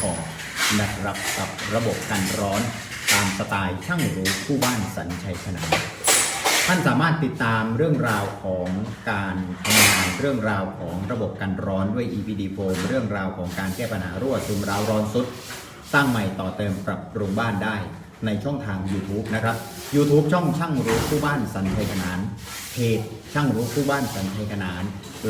คอนะครับกับระบบกันร้อนตามสไตล์ช่างรู้คู่บ้านสัญชัยขนานท่านสามารถติดตามเรื่องราวของการทำงานเรื่องราวของระบบกันร้อนด้วย EPD Foam เรื่องราวของการแก้ปัญหารั่วซึมราวร้อนสุด สร้างใหม่ต่อเติมปรับปรุงบ้านได้ในช่องทาง YouTube นะครับ YouTube ช่องช่างรู้คู่บ้านสันชัยขนานเพจช่างรู้คู่บ้านสันชัยขนาน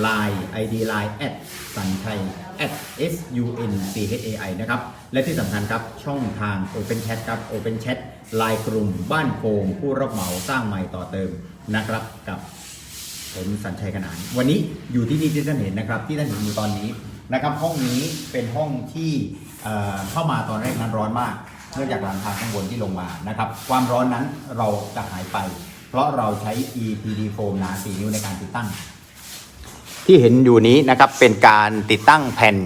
Line ID Line แอดสันชัย at s u n c h a i นะครับ และที่สำคัญครับ ช่องทาง Open Chat ครับ Open Chat ลน์กลุ่มบ้านโป่งผู้รับเหมาสร้างใหม่ต่อเติมนะครับกับผมสัญชัยขนาน วันนี้อยู่ที่นี่ที่ท่านเห็นนะครับ ที่ท่านเห็นอยู่ตอนนี้นะครับ ห้องนี้เป็นห้องที่เเข้ามาตอนแรกนั้นร้อนมากเนื่องจากหลังคาข้างบนที่ลงมานะครับ ความร้อนนั้นเราจะหายไป เพราะเราใช้ EPD foam หนา 4 นิ้วในการติดตั้ง ที่เห็นอยู่นี้นะครับเป็นการติดตั้งแผ่น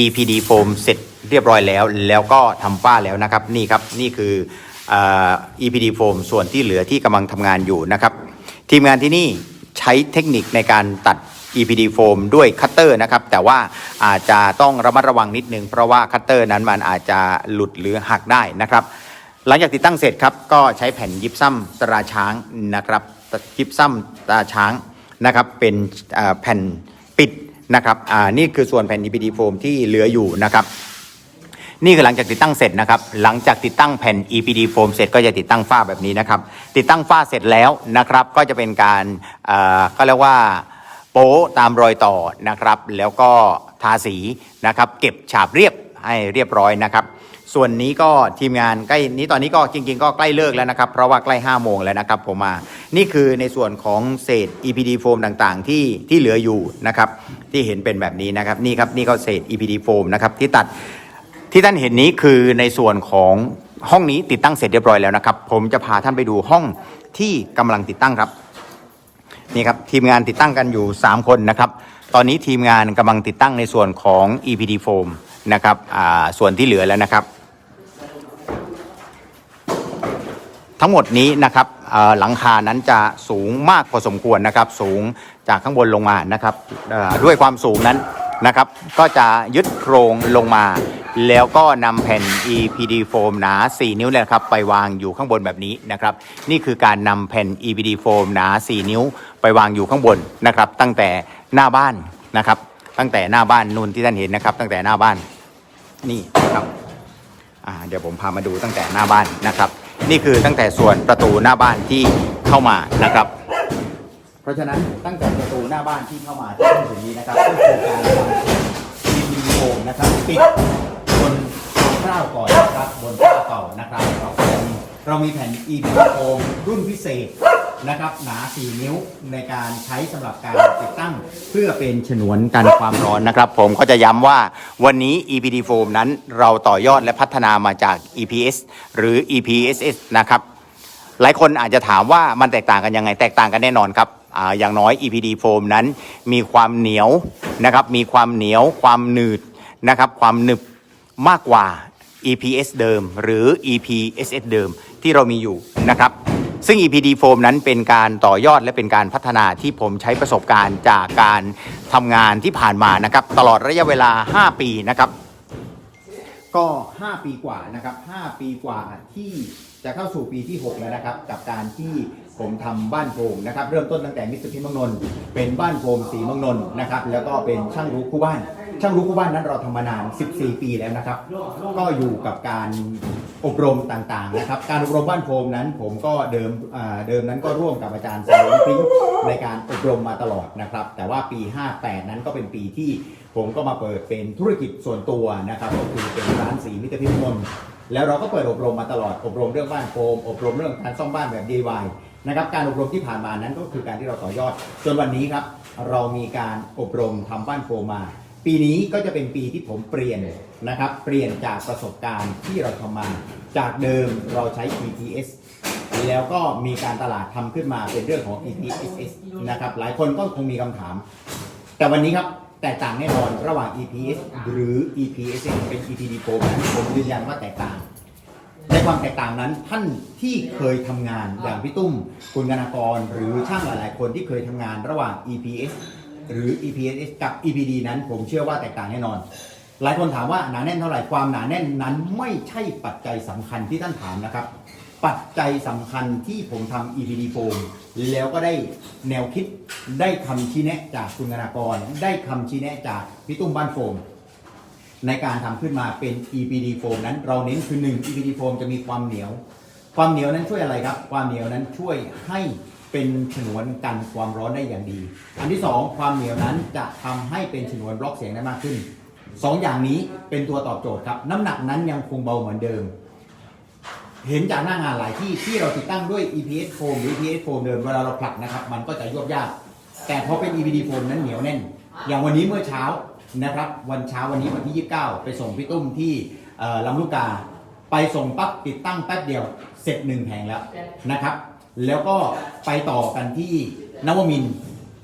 EPD foam เสร็จเรียบร้อยแล้ว แล้วก็ทำฝ้าแล้วนะครับนี่ครับนี่คือเอ่อ EPD foam ส่วนที่เหลือที่กำลังทำงานอยู่นะครับ ทีมงานที่นี่ใช้เทคนิคในการตัด EPD foam ด้วยคัตเตอร์นะครับ แต่ว่าอาจจะต้องระมัดระวังนิดนึง เพราะว่าคัตเตอร์นั้นมันอาจจะหลุดหรือหักได้นะครับ หลังจากติดตั้งเสร็จครับ ก็ใช้แผ่นยิปซัมตราช้างนะครับยิปซัมตราช้าง นะครับเป็นแผ่นปิดนะครับอ่านี่คือส่วนแผ่น EPD foam ที่เหลืออยู่นะครับนี่คือหลังจากติดตั้งเสร็จนะครับ หลังจากติดตั้งแผ่น EPD foam เสร็จก็จะติดตั้งฝ้าแบบนี้นะครับ ติดตั้งฝ้าเสร็จแล้วนะครับ ก็จะเป็นการเอ่อก็เรียกว่าโป๊ตามรอยต่อนะครับ แล้วก็ทาสีนะครับ เก็บฉาบเรียบให้เรียบร้อยนะครับ ส่วนนี้ก็ทีมงานใกล้นี้ตอนนี้ก็จริงๆ ก็ใกล้เลิกแล้วนะครับ เพราะว่าใกล้5โมงแล้วนะครับผมมา นี่คือในส่วนของเศษ EPD foam ต่างๆ ที่ที่เหลืออยู่นะครับ ที่เห็นเป็นแบบนี้นะครับ นี่ครับนี่ก็เศษ EPD foam นะครับที่ตัดที่ท่านเห็นนี้คือในส่วนของห้องนี้ติดตั้งเสร็จเรียบร้อยแล้วนะครับ ผมจะพาท่านไปดูห้องที่กำลังติดตั้งครับนี่ครับทีมงานติดตั้งกันอยู่ 3 คนนะครับ ตอนนี้ทีมงานกำลังติดตั้งในส่วนของ EPD foam นะครับอ่าส่วนที่เหลือแล้วนะครับ ทั้งหมดนี้นะครับหลังคานั้นจะสูงมากพอสมควรนะครับ สูงจากข้างบนลงมานะครับด้วยความสูงนั้นนะครับ ก็จะยึดโครงลงมา แล้วก็นำแผ่น EPD foam หนา 4 นิ้วเนี่ยนะครับ ไปวางอยู่ข้างบนแบบนี้นะครับ นี่คือการนำแผ่น EPD foam หนา 4 นิ้ว ไปวางอยู่ข้างบนนะครับ ตั้งแต่หน้าบ้านนะครับ ตั้งแต่หน้าบ้านนู่นที่ท่านเห็นนะครับ ตั้งแต่หน้าบ้านนี่นะครับเดี๋ยวผมพามาดูตั้งแต่หน้าบ้านนะครับ นี่คือตั้งแต่ส่วนประตูหน้าบ้านที่เข้ามานะครับ เพราะฉะนั้นตั้งแต่ประตูหน้าบ้านที่เข้ามาที่ถึงนี้นะครับก็คือการวางทีวีโฟมนะครับปิดบนข้าวก่อนนะครับบนคร่าวเก่านะครับเรามีเรามีแผ่น EV โฟมรุ่นพิเศษ นะครับหนา 4 นิ้วในการใช้สำหรับการติดตั้ง เพื่อเป็นฉนวนกันความร้อนนะครับ ผมก็จะย้ำว่าวันนี้ EPD foam นั้นเราต่อยอดและพัฒนามาจาก EPS หรือ EPSS นะครับหลายคนอาจจะถามว่ามันแตกต่างกันยังไง แตกต่างกันแน่นอนครับออย่างน้อย EPD foam นั้นมีความเหนียวนะครับมีความเหนียวความหนืดนะครับความหนึบมากกว่า EPS เดิมหรือ EPSS เดิมที่เรามีอยู่นะครับ ซึ่ง EPD foam นั้นเป็นการต่อยอดและเป็นการพัฒนาที่ผมใช้ประสบการณ์จากการทำงานที่ผ่านมานะครับ ตลอดระยะเวลา 5 ปีนะครับ ก็ 5 ปีกว่านะครับ 5 ปีกว่าที่จะเข้าสู่ปีที่ 6 แล้วนะครับ กับการที่ผมทำบ้านโฟมนะครับ เริ่มต้นตั้งแต่มิสเตอร์พิมพ์มังนนเป็นบ้านโฟมสีมังนนนะครับ แล้วก็เป็นช่างรู้คู่บ้าน ช่างรู้คู่บ้านนั้นเราทำมานาน 14 ปีแล้วนะครับ ก็อยู่กับการอบรมต่างๆนะครับ การอบรมบ้านโฟมนั้น ผมก็เดิมอ่าเดิมนั้นก็ร่วมกับอาจารย์สมรพริ้งในการอบรมมาตลอดนะครับ แต่ว่าปี 58 นั้นก็เป็นปีที่ผมก็มาเปิดเป็นธุรกิจส่วนตัวนะครับก็คือเป็นร้านสีมิตรพิมพ์นนท์แล้วเราก็เปิดอบรมมาตลอดอบรมเรื่องบ้านโฟมอบรมเรื่องการซ่อมบ้านแบบ DIY นะครับการอบรมที่ผ่านมานั้นก็คือการที่เราต่อยอด จนวันนี้ครับเรามีการอบรมทำบ้านโฟมมา ปีนี้ก็จะเป็นปีที่ผมเปลี่ยนนะครับ เปลี่ยนจากประสบการณ์ที่เราทำมา จากเดิมเราใช้ EPS แล้วก็มีการตลาดทำขึ้นมาเป็นเรื่องของ EPSS นะครับ หลายคนก็คงมีคำถาม แต่วันนี้ครับแตกต่างแน่นอนระหว่าง EPS หรือ EPS เป็น EPD Pro นั้นผมยืนยันว่าแตกต่าง ในความแตกต่างนั้นท่านที่เคยทำงานอย่างพี่ตุ้ม คุณกนากร หรือช่างหลายๆ คนที่เคยทำงานระหว่าง EPS หรือ EPS กับ EPD นั้นผมเชื่อว่าแตกต่างแน่นอน หลายคนถามว่าหนาแน่นเท่าไหร่ความหนาแน่นนั้นไม่ใช่ปัจจัยสำคัญที่ท่านถามนะครับ ปัจจัยสำคัญที่ผมทำ EPD foam แล้วก็ได้แนวคิดได้คำชี้แนะจากคุณธนากร ได้คำชี้แนะจากพี่ตุ้มบ้านโฟมในการทำขึ้นมาเป็น EPD foam นั้นเราเน้นคือ 1 EPD foam จะมีความเหนียว ความเหนียวนั้นช่วยอะไรครับ ความเหนียวนั้นช่วยให้ เป็นฉนวนกันความร้อนได้อย่างดี อันที่ 2 ความเหนียวนั้นจะทำให้เป็นฉนวนบล็อกเสียงได้มากขึ้นสองอย่างนี้เป็นตัวตอบโจทย์ครับ น้ำหนักนั้นยังคงเบาเหมือนเดิม เห็นจากหน้างานหลายที่ที่เราติดตั้งด้วย EPS foam หรือ EPS foam เดิมเวลาเราผลักนะครับ มันก็จะยวบยาก แต่พอเป็น EPD foam นั้นเหนียวแน่น อย่างวันนี้เมื่อเช้านะครับ วันเช้าวันนี้วันที่ 29 ไปส่งพี่ตุ้มที่ลำลูกกา ไปส่งปั๊บติดตั้งแป๊บเดียว เสร็จหนึ่งแผงแล้วนะครับ แล้วก็ไปต่อกันที่นวมิน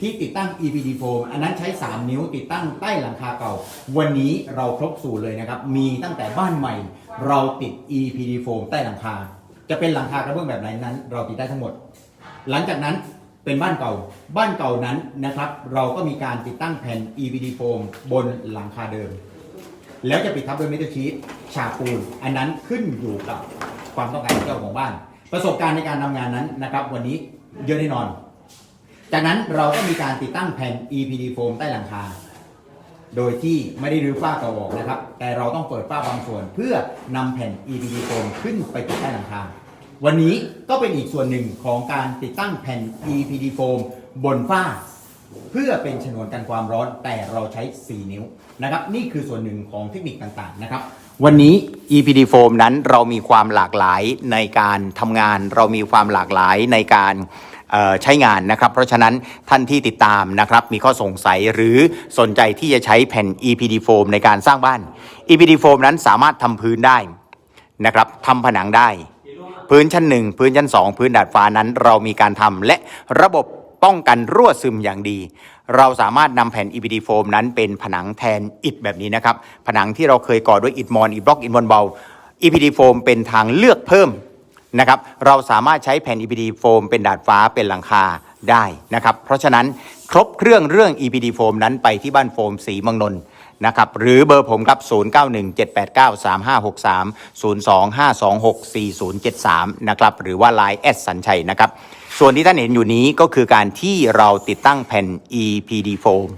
ที่ติดตั้ง EPD foam อันนั้นใช้ 3 นิ้วติดตั้งใต้หลังคาเก่า วันนี้เราครบสูตรเลยนะครับ มีตั้งแต่บ้านใหม่ เราติด EPD foam ใต้หลังคา จะเป็นหลังคากระเบื้องแบบไหนนั้น เราติดได้ทั้งหมด หลังจากนั้นเป็นบ้านเก่า บ้านเก่านั้นนะครับ เราก็มีการติดตั้งแผ่น EPD foam บนหลังคาเดิม แล้วจะปิดทับด้วยเมทัลชีตฉาบปูน อันนั้นขึ้นอยู่กับความต้องการของเจ้าของบ้าน ประสบการณ์ในการทำงานนั้นนะครับ วันนี้เยอะแน่นอน จากนั้นเราก็มีการติดตั้งแผ่น EPD foam ใต้หลังคา โดยที่ไม่ได้รื้อฝ้าก่าออกนะครับ แต่เราต้องเปิดฝ้าบางส่วน เพื่อนำแผ่น EPD foam ขึ้นไปติดใต้หลังคา วันนี้ก็เป็นอีกส่วนหนึ่งของการติดตั้งแผ่น EPD foam บนฝ้าเพื่อเป็นชนวนกันความร้อนแต่เราใช้ 4 นิ้วนะครับ นี่คือส่วนหนึ่งของเทคนิคต่างๆนะครับ วันนี้ EPD foam นั้นเรามีความหลากหลายในการทำงาน เรามีความหลากหลายในการใช้งานนะครับ เพราะฉะนั้นท่านที่ติดตามนะครับ มีข้อสงสัยหรือสนใจที่จะใช้แผ่น EPD foam ในการสร้างบ้าน EPD foam นั้นสามารถทำพื้นได้นะครับทำผนังได้ พื้นชั้นหนึ่งพื้นชั้นสองพื้นดาดฟ้านั้นเรามีการทำและระบบ ป้องกันรั่วซึมอย่างดี เราสามารถนำแผ่น EPD โฟมนั้นเป็นผนังแทนอิฐแบบนี้นะครับ ผนังที่เราเคยก่อด้วยอิฐมอนอิฐบล็อกอิฐมอนเบา EPD โฟมเป็นทางเลือกเพิ่มนะครับ เราสามารถใช้แผ่น EPD โฟมเป็นดาดฟ้าเป็นหลังคาได้นะครับ เพราะฉะนั้นครบเครื่องเรื่อง EPD โฟมนั้นไปที่บ้านโฟมสีมังนนท์ นะครับหรือเบอร์ผมครับ 0917893563 025264073 นะครับหรือว่า Line แอดสัญชัยนะครับส่วนที่ท่านเห็นอยู่นี้ก็คือการที่เราติดตั้งแผ่น EPD foam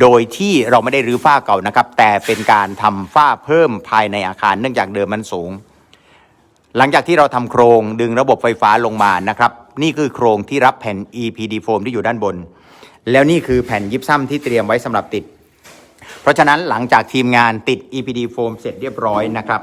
โดยที่เราไม่ได้รื้อฝ้าเก่านะครับ แต่เป็นการทำฝ้าเพิ่มภายในอาคารเนื่องจากเดิมมันสูง หลังจากที่เราทำโครงดึงระบบไฟฟ้าลงมานะครับ นี่คือโครงที่รับแผ่น EPD foam ที่อยู่ด้านบน แล้วนี่คือแผ่นยิปซัมที่เตรียมไว้สำหรับติด เพราะฉะนั้นหลังจากทีมงานติด EPD foam เสร็จเรียบร้อยนะครับ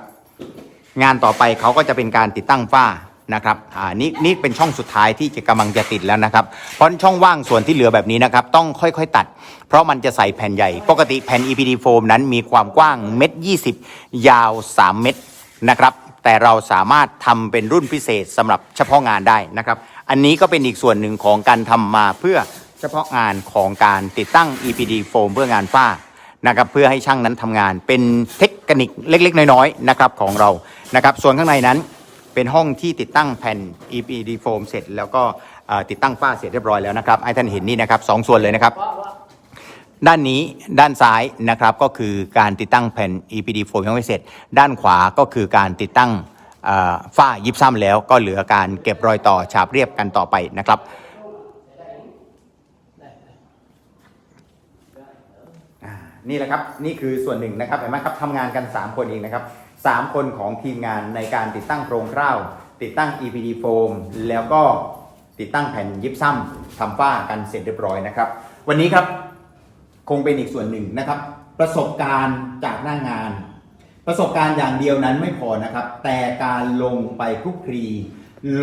งานต่อไปเขาก็จะเป็นการติดตั้งฝ้านะครับอ่านี่นี่เป็นช่องสุดท้ายที่จะกำลังจะติดแล้วนะครับ เพราะช่องว่างส่วนที่เหลือแบบนี้นะครับ ต้องค่อยๆตัด เพราะมันจะใส่แผ่นใหญ่ ปกติแผ่น EPD foam นั้นมีความกว้างเม็ด20 ยาว 3 เม็ดนะครับ แต่เราสามารถทำเป็นรุ่นพิเศษสำหรับเฉพาะงานได้นะครับ อันนี้ก็เป็นอีกส่วนหนึ่งของการทำมาเพื่อเฉพาะงานของการติดตั้ง EPD foam เพื่องานฝ้า นะครับเพื่อให้ช่างนั้นทำงาน เป็นเทคนิคเล็ก ๆ น้อยๆนะครับของเรานะครับส่วนข้างในนั้นเป็นห้องที่ติดตั้งแผ่น EPD foam เสร็จ แล้วก็ติดตั้งฝ้าเสร็จเรียบร้อยแล้วนะครับให้ท่านเห็นนี่นะครับสองส่วนเลยนะครับด้านนี้ด้านซ้ายนะครับก็คือการติดตั้งแผ่น EPD foam ยังไม่เสร็จ ด้านขวาก็คือการติดตั้งฝ้ายิบซ้ำแล้วก็เหลือการเก็บรอยต่อฉาบเรียบกันต่อไปนะครับ อ่า นี่แหละครับนี่คือส่วนหนึ่งนะครับเห็นไหมครับทำงานกัน 3 คนเองนะครับ 3 คนของทีมงานในการติดตั้งโครงกล้าวติดตั้ง EPD foam แล้วก็ติดตั้งแผ่นยิปซัมทำฝ้ากันเสร็จเรียบร้อยนะครับ วันนี้ครับคงเป็นอีกส่วนหนึ่งนะครับ ประสบการณ์จากหน้างงาน ประสบการณ์อย่างเดียวนั้นไม่พอนะครับ แต่การลงไปคลุกคลี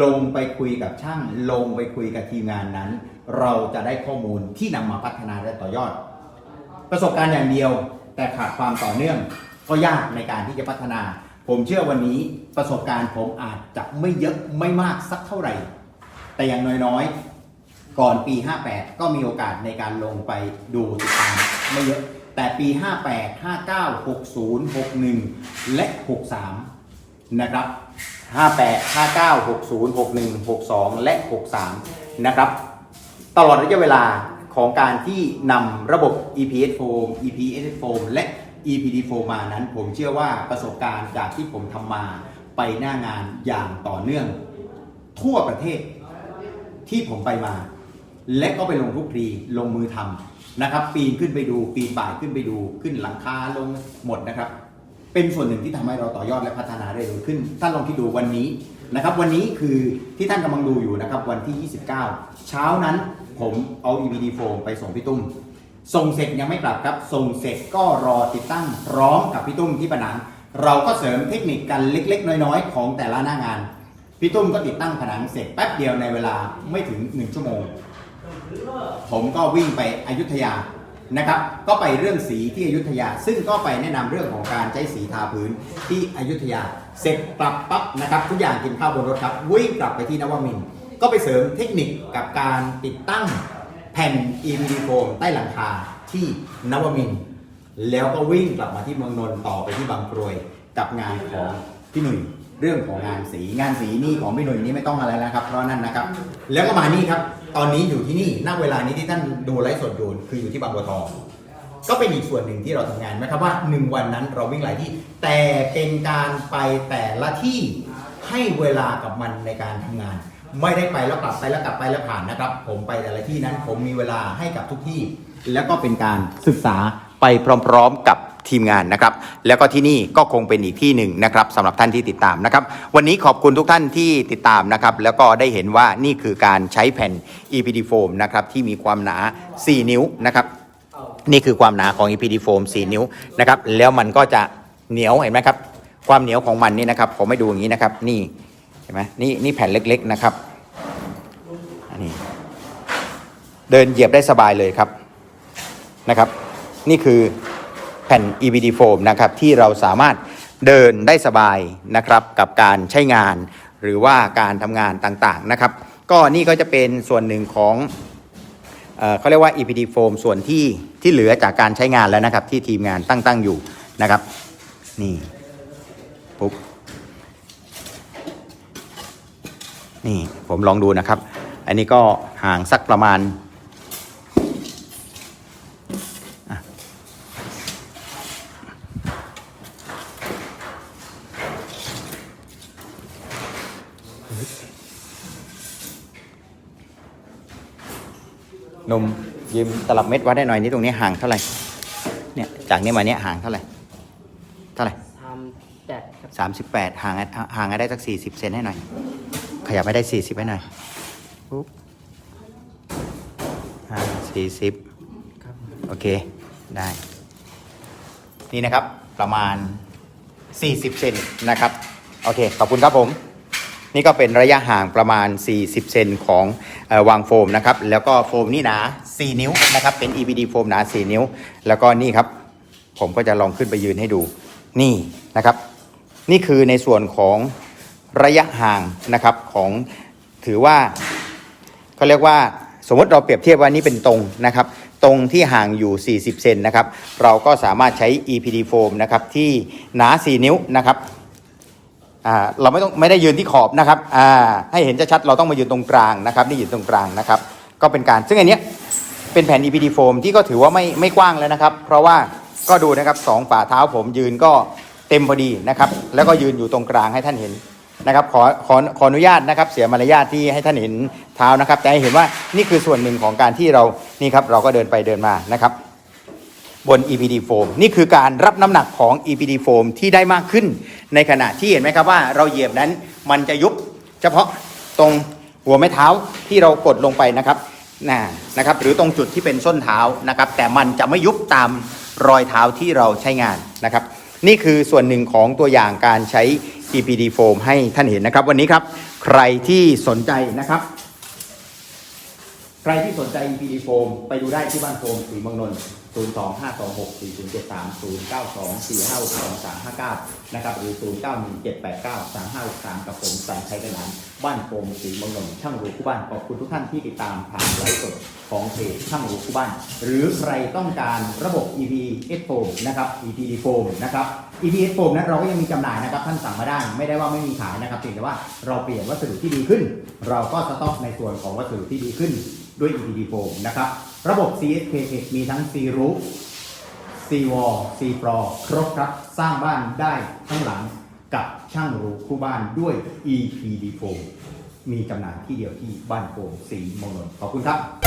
ลงไปคุยกับช่าง ลงไปคุยกับทีมงานนั้น เราจะได้ข้อมูลที่นำมาพัฒนาและต่อยอด ประสบการณ์อย่างเดียว แต่ขาดความต่อเนื่อง ก็ยากในการที่จะพัฒนา ผมเชื่อวันนี้ประสบการณ์ผมอาจจะไม่เยอะไม่มากสักเท่าไหร่ แต่อย่างน้อยๆ ก่อนปี 58 ก็มีโอกาสในการลงไปดูติดตามไม่เยอะ แต่ปี 58 59 60 61 และ 63 นะครับ 58 59 60 61 62 และ 63 นะครับ ตลอดระยะเวลา ของการที่นำระบบ EPS foam EPS foam และ EPD4 มานั้น ผมเชื่อว่าประสบการณ์จากที่ผมทำมาไปหน้างานอย่างต่อเนื่อง ทั่วประเทศที่ผมไปมา และก็ไปลงทุกทีลงมือทำนะครับ ปีนขึ้นไปดู ปีนป่ายขึ้นไปดูขึ้นหลังคาลงหมดนะครับ เป็นส่วนหนึ่งที่ทำให้เราต่อยอดและพัฒนาได้เร็วขึ้นท่านลองคิดดูวันนี้นะครับ วันนี้คือที่ท่านกำลังดูอยู่นะครับ วันที่ 29 เช้านั้น ผมเอา EBD foam ไปส่งพี่ตุ้ม ส่งเสร็จยังไม่กลับครับ ส่งเสร็จก็รอติดตั้งพร้อมกับพี่ตุ้มที่ผนัง เราก็เสริมเทคนิคกันเล็ก ๆ น้อยๆ ของแต่ละหน้างาน พี่ตุ้มก็ติดตั้งผนังเสร็จแป๊บเดียวในเวลาไม่ถึง 1 ชั่วโมง ผมก็วิ่งไปอยุธยานะครับ ก็ไปเรื่องสีที่อยุธยา ซึ่งก็ไปแนะนำเรื่องของการใช้สีทาพื้นที่อยุธยา เสร็จปรับปั๊บนะครับ ทุกอย่างกินข้าวบนรถครับ วิ่งกลับไปที่นวมินทร์ ก็ไปเสริมเทคนิคกับการติดตั้งแผ่น EVD foam ใต้หลังคาที่นวมินทร์แล้วก็วิ่งกลับมาที่เมืองนนท์ต่อไปที่บางกรวยกับงานของพี่หนุ่ยเรื่องของงานสีงานสีนี่ของพี่หนุ่ยนี่ไม่ต้องอะไรแล้วครับเพราะนั่นนะครับ แล้วก็มานี่ครับ ตอนนี้อยู่ที่นี่ณเวลานี้ที่ท่านดูไลฟ์สดอยู่คืออยู่ที่บางบัวทองก็เป็นอีกส่วนหนึ่งที่เราทำงานนะครับว่า 1 วันนั้นเราวิ่งหลายที่ แต่เป็นการไปแต่ละที่ให้เวลากับมันในการทำงาน ไม่ได้ไปแล้วกลับไปแล้วกลับไปแล้วผ่านนะครับ ผมไปแต่ละที่นั้น ผมมีเวลาให้กับทุกที่ แล้วก็เป็นการศึกษาไปพร้อม ๆ กับทีมงานนะครับ แล้วก็ที่นี่ก็คงเป็นอีกที่หนึ่งนะครับสำหรับท่านที่ติดตามนะครับ วันนี้ขอบคุณทุกท่านที่ติดตามนะครับ แล้วก็ได้เห็นว่านี่คือการใช้แผ่น EPD foam นะครับที่มีความหนา 4 นิ้วนะครับนี่คือความหนาของ EPD foam 4 นิ้วนะครับแล้วมันก็จะเหนียวเห็นไหมครับ ความเหนียวของมันนี่นะครับผมให้ดูอย่างนี้นะครับนี่ เห็นไหมนี่นี่แผ่นเล็กๆนะครับอันนี้เดินเหยียบได้สบายเลยครับนะครับ นี่คือแผ่น EPD foam นะครับที่เราสามารถเดินได้สบายนะครับกับการใช้งาน หรือว่าการทำงานต่างๆนะครับ ก็นี่ก็จะเป็นส่วนหนึ่งของเอ่อเขาเรียกว่า EPD foam ส่วนที่ที่เหลือจากการใช้งานแล้วนะครับ ที่ทีมงานตั้งตั้งอยู่นะครับ นี่ปุ๊บ นี่ผมลองดูนะครับ อันนี้ก็ห่างสักประมาณอะนมยืมตลับเม็ดวัดได้หน่อยนี่ตรงนี้ห่างเท่าไหร่ เนี่ยจากนี้มาเนี้ยห่างเท่าไหร่ เท่าไหร่ทำแปดครับสามสิบแปดห่างให้ห่างให้ได้สักสี่สิบเซนให้หน่อย ขยับให้ได้สี่สิบให้หน่อยปุ๊บอ่าสี่สิบโอเค ได้ นี่นะครับประมาณ 40 เซนนะครับ โอเค ขอบคุณครับผม นี่ก็เป็นระยะห่างประมาณ 40 เซนของออวางโฟมนะครับ แล้วก็โฟมนี่หนา 4 นิ้วนะครับ เป็น EPD โฟมหนา 4 นิ้ว แล้วก็นี่ครับ ผมก็จะลองขึ้นไปยืนให้ดู นี่นะครับ นี่คือในส่วนของ ระยะห่างนะครับของถือว่าเขาเรียกว่าสมมติเราเปรียบเทียบว่านี่เป็นตรงนะครับ ตรงที่ห่างอยู่ 40 เซนนะครับ เราก็สามารถใช้ EPD foam นะครับที่หนา 4 นิ้วนะครับเราไม่ต้องไม่ได้ยืนที่ขอบนะครับให้เห็นชัดๆเราต้องมายืนตรงกลางนะครับนี่ยืนตรงกลางนะครับ ก็เป็นการซึ่งอันเนี้ยเป็นแผ่น EPD foam ที่ก็ถือว่าไม่ไม่กว้างแล้วนะครับ เพราะว่าก็ดูนะครับสองฝ่าเท้าผมยืนก็เต็มพอดีนะครับ แล้วก็ยืนอยู่ตรงกลางให้ท่านเห็น นะครับขอขอขออนุญาตนะครับเสียมารยาทที่ให้ท่านเห็นเท้านะครับ แต่ให้เห็นว่านี่คือส่วนหนึ่งของการที่เรานี่ครับเราก็เดินไปเดินมานะครับ บน EPD foam นี่คือการรับน้ำหนักของ EPD foam ที่ได้มากขึ้น ในขณะที่เห็นไหมครับว่าเราเหยียบนั้นมันจะยุบเฉพาะตรงหัวไม้เท้าที่เรากดลงไปนะครับนะนะครับหรือตรงจุดที่เป็นส้นเท้านะครับ แต่มันจะไม่ยุบตามรอยเท้าที่เราใช้งานนะครับ นี่คือส่วนหนึ่งของตัวอย่างการใช้ EPD foam ให้ท่านเห็นนะครับวันนี้ครับใครที่สนใจนะครับ ใครที่สนใจ EPD foam ไปดูได้ที่บ้านโฟมสีเมืองนนท์ 0 2 5 2 6 4 0 7 3 0 9 2 4 5 6 2 3 5 9 นะครับหรือ 0 9 1 7 8 9 3 5 6 3 กับผมแสนชัยกระหนานบ้านโฟมสีมงนนท์ช่างรูคู่บ้านขอบคุณทุกท่านที่ติดตามผ่านไลฟ์สดของเพจช่างรูคู่บ้าน หรือใครต้องการระบบ EPS foam นะครับ EPD foam นะครับ EPS foam นั้นเราก็ยังมีจำหน่ายนะครับท่านสั่งมาได้ไม่ได้ว่าไม่มีขายนะครับเพียงแต่ว่าเราเปลี่ยนวัสดุที่ดีขึ้น เราก็สต็อกในส่วนของวัสดุที่ดีขึ้นด้วย EPD foam นะครับ ระบบ CSK มีทั้ง C roof C ซีวอลซีปรอครบครับ สร้างบ้านได้ทั้งหลังกับช่างรูคู่บ้านด้วย EPD โฟมมีจำหน่ายที่เดียวที่บ้านโป่งสีมงคลขอบคุณครับ